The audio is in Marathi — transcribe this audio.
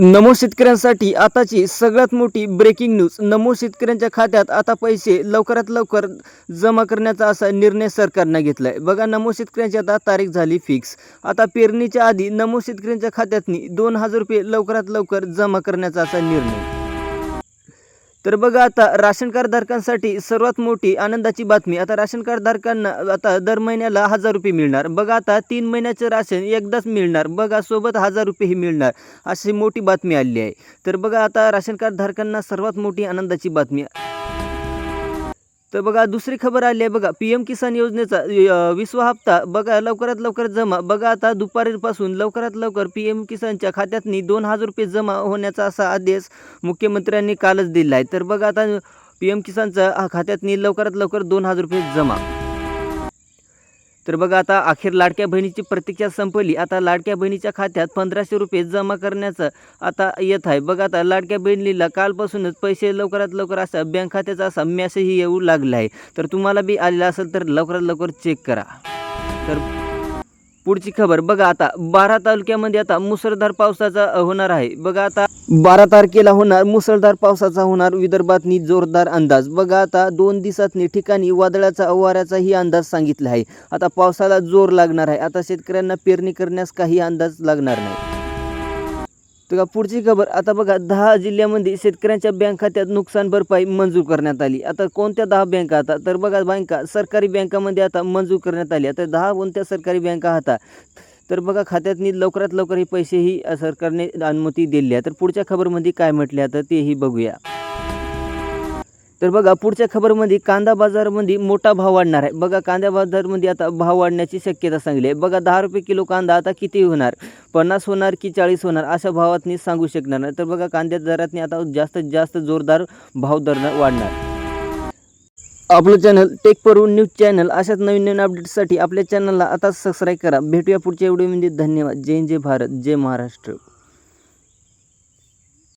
नमो शेतकऱ्यांसाठी आताची सगळ्यात मोठी ब्रेकिंग न्यूज नमो शेतकऱ्यांच्या खात्यात आता पैसे लवकरात लवकर जमा करण्याचा असा निर्णय सरकारनं घेतला आहे बघा नमो शेतकऱ्यांची आता तारीख झाली फिक्स आता पेरणीच्या आधी नमो शेतकऱ्यांच्या खात्यातनी दोन हजार रुपये लवकरात लवकर जमा करण्याचा असा निर्णय. तर बघा आता राशन कार्डधारकांसाठी सर्वात मोठी आनंदाची बातमी. आता राशन कार्डधारकांना आता दर महिन्याला हजार रुपये मिळणार. बघा आता तीन महिन्याचं राशन एकदाच मिळणार. बघा सोबत हजार रुपयेही मिळणार. अशी मोठी बातमी आली आहे. तर बघा आता राशन कार्डधारकांना सर्वात मोठी आनंदाची बातमी. तर बघा दुसरी खबर आली आहे बघा पी एम किसान योजनेचा अ, विसवा हप्ता. बघा लवकरात लवकर जमा. बघा आता दुपारीपासून लवकरात लवकर पी एम किसानच्या खात्यातनी दोन हजार रुपये जमा होण्याचा असा आदेश मुख्यमंत्र्यांनी कालच दिला आहे तर बघा आता पी एम किसानच्या हा खात्यातनी लवकरात लवकर दोन हजार रुपये जमा. तर बघा आता अखेर लाडक्या बहिणीची प्रतीक्षा संपली. आता लाडक्या बहिणीच्या खात्यात पंधराशे रुपये जमा करण्याचं आता येत आहे. बघा आता लाडक्या बहिणीला कालपासूनच पैसे लवकरात लवकर असा बँक खात्याचा असा मेसेजही येऊ लागला आहे. तर तुम्हाला बी आलेला असेल तर लवकरात लवकर चेक करा. तर पुढची खबर बघा आता. बारा तालुक्यामध्ये आता मुसळधार पावसाचा होणार आहे. बघा आता बारा तारखेला होणार मुसळधार पावसाचा होणार विदर्भातनी जोरदार अंदाज. बघा आता दोन दिवसातनी ठिकाणी वादळाचा वाऱ्याचाही अंदाज सांगितला आहे. आता पावसाला जोर लागणार आहे. आता शेतकऱ्यांना पेरणी करण्यास काही अंदाज लागणार नाही. तर का पुढची खबर आता बघा दहा जिल्ह्यामध्ये शेतकऱ्यांच्या बँक खात्यात नुकसान भरपाई मंजूर करण्यात आली. आता कोणत्या दहा बँका आता? तर बघा बँका सरकारी बँकामध्ये आता मंजूर करण्यात आली. आता दहा कोणत्या सरकारी बँका आता? तर बघा खात्यातनी लवकरात लवकर हे पैसेही सरकारने अनुमती दिली आहे. तर पुढच्या खबरमध्ये काय म्हटले आता तेही बघूया. तर बघा पुढच्या खबरमध्ये कांदा बाजारमध्ये मोठा भाव वाढणार आहे. बघा कांदा बाजारमध्ये आता भाव वाढण्याची शक्यता सांगली आहे. बघा दहा रुपये किलो कांदा आता किती होणार? पन्नास होणार की चाळीस होणार? अशा भावातनी सांगू शकणार नाही. तर बघा कांद्या दरातनी आता जास्तीत जास्त जोरदार भाव दर वाढणार. आपलं चॅनल टेक परू न्यूज चॅनल अशाच नवीन नवीन अपडेट्ससाठी आपल्या चॅनलला आता सबस्क्राईब करा. भेटूया पुढच्या व्हिडिओमध्ये धन्यवाद. जय जय भारत जय महाराष्ट्र.